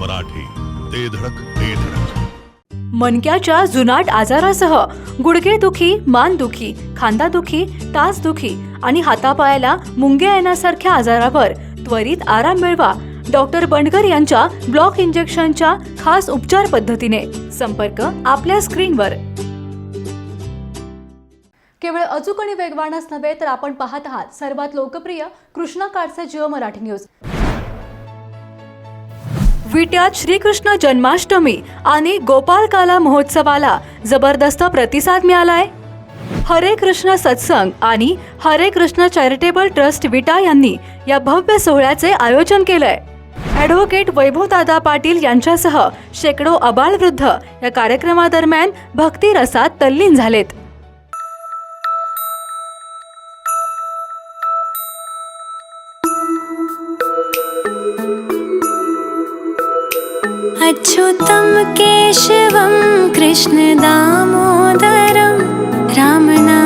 मराठी ते धडक ते धडक. मणक्याच्या जुनाट आजारासह गुडघेदुखी मानदुखी खांदादुखी टाचदुखी आणि हातापायाला मुंग्या येण्यासारख्या आजारावर त्वरित आराम मिळवा डॉक्टर बंडगर यांच्या ब्लॉक इंजेक्शनच्या खास उपचार पद्धतीने. संपर्क आपल्या स्क्रीनवर. केवळ अचूक आणि वेगवानच नव्हे तर आपण पाहत आहात सर्वात लोकप्रिय कृष्णा काडसे जिओ मराठी न्यूज. विट्यात श्रीकृष्ण जन्माष्टमी आणि गोपालकाला महोत्सवाला जबरदस्त प्रतिसाद मिळालाय. हरे कृष्ण सत्संग आणि हरे कृष्ण चॅरिटेबल ट्रस्ट विटा यांनी या भव्य सोहळ्याचे आयोजन केलंय. ॲडव्होकेट वैभवदादा पाटील यांच्यासह शेकडो अबालवृद्ध या कार्यक्रमादरम्यान भक्ती रसात तल्लीन झालेत. अच्युतं केशवं कृष्णदामोदरं रामनारायणं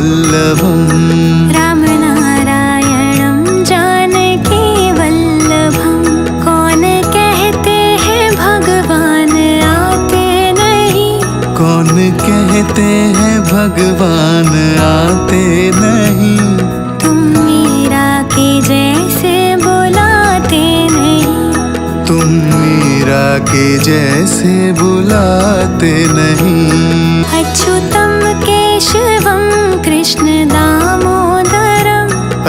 वल्लभम्। रामनारायणं जानकी वल्लभम। कौन कहते हैं भगवान आते नहीं? कौन कहते हैं भगवान आते नहीं? तुम मीरा के जैसे बुलाते नहीं। तुम मीरा के जैसे बुलाते नहीं। अच्युतं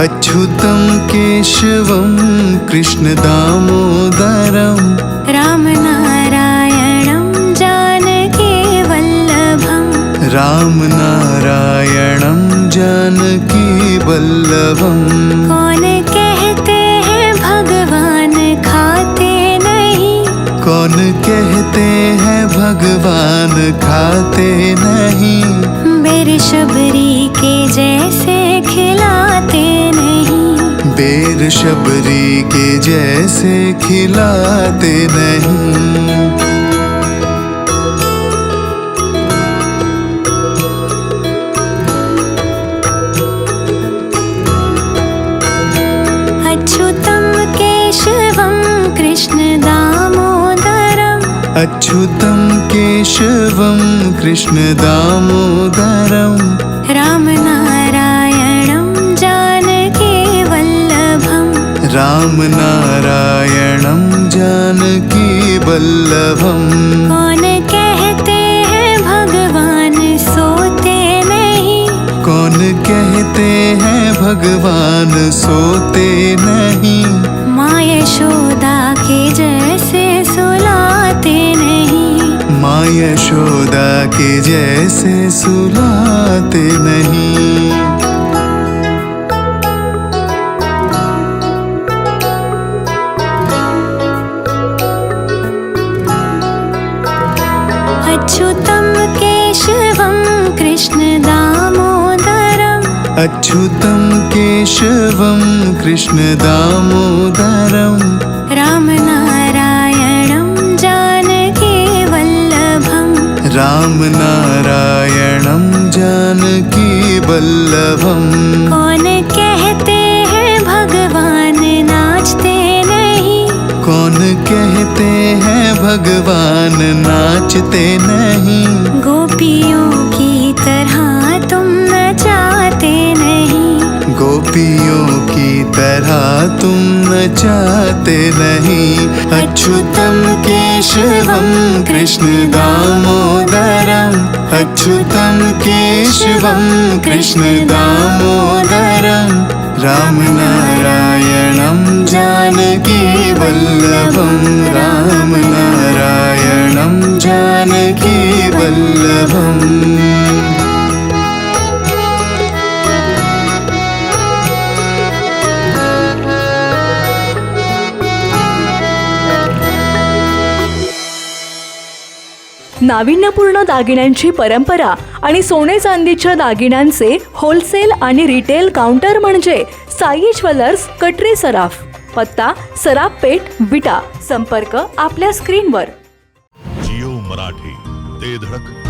अच्युतं केशवं कृष्णदामोदरम्। रामनारायणं जानकी वल्लभम्। रामनारायणं जानकी वल्लभम्। कौन कहते हैं भगवान खाते नहीं? कौन कहते हैं भगवान खाते नहीं बेर शबरी के जैसे खिलाते नहीं। बेर शबरी के जैसे खिलाते नहीं। अच्युतं केशवं कृष्णदामोदरम् अच्युतं केशवं कृष्णदामोदरम् रामनारायणं जानकी वल्लभम्। रामनारायणं जानकी वल्लभम्। कौन कहते हैं भगवान सोते नहीं? कौन कहते हैं भगवान सोते नहीं? माँ यशोदा के जैसे सुलाते नहीं। माँ यशोदा के जैसे सुलाते नहीं। अच्युतं केशवं कृष्णदामोदरम् अच्युतं केशवं कृष्णदामोदरम् रामनारायणं रामनारायणं जानकी वल्लभम्। कौन कहते हैं भगवान नाचते नहीं? कौन कहते हैं भगवान नाचते नहीं? गोपियों की तरह तुम नचाते नहीं। गोपियों की तरह तुम नचाते नहीं। अच्युतं केशवं कृष्णदामोदरम् अच्युतं केशवं कृष्णदामोदरम् रामनारायणं जानकी वल्लभं रामनारायणं जानकी वल्लभम् नाविन्यपूर्ण दागिन्यांची परंपरा आणि सोने चांदीच्या दागिन्यांचे होलसेल आणि रिटेल काउंटर म्हणजे साई ज्वेलर्स कटरी सराफ पत्ता सराफ पेठ विटा. संपर्क आपल्या स्क्रीनवर जिओ मराठी ते धडक ते धडक.